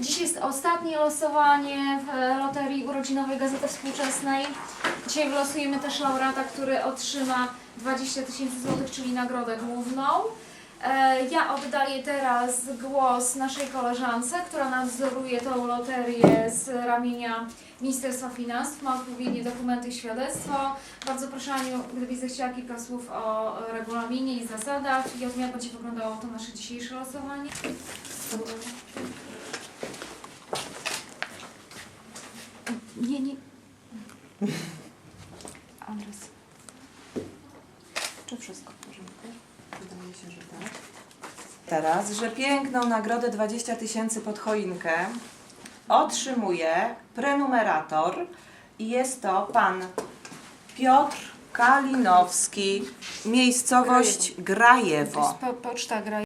Dziś jest ostatnie losowanie w Loterii Urodzinowej Gazety Współczesnej. Dzisiaj wylosujemy też laureata, który otrzyma 20 tysięcy złotych, czyli nagrodę główną. E, Ja oddaję teraz głos naszej koleżance, która nadzoruje tą loterię z ramienia Ministerstwa Finansów, ma odpowiednie dokumenty i świadectwo. Bardzo proszę Aniu, gdybyś zechciała kilka słów o regulaminie i zasadach i o tym, jak będzie wyglądało to nasze dzisiejsze losowanie. Nie, nie. Adres. Czy wszystko w porządku? Wydaje się, że tak. Teraz, że piękną nagrodę 20 tysięcy pod choinkę otrzymuje prenumerator i jest to pan Piotr Kalinowski, miejscowość Grajewo. Po, poczta gra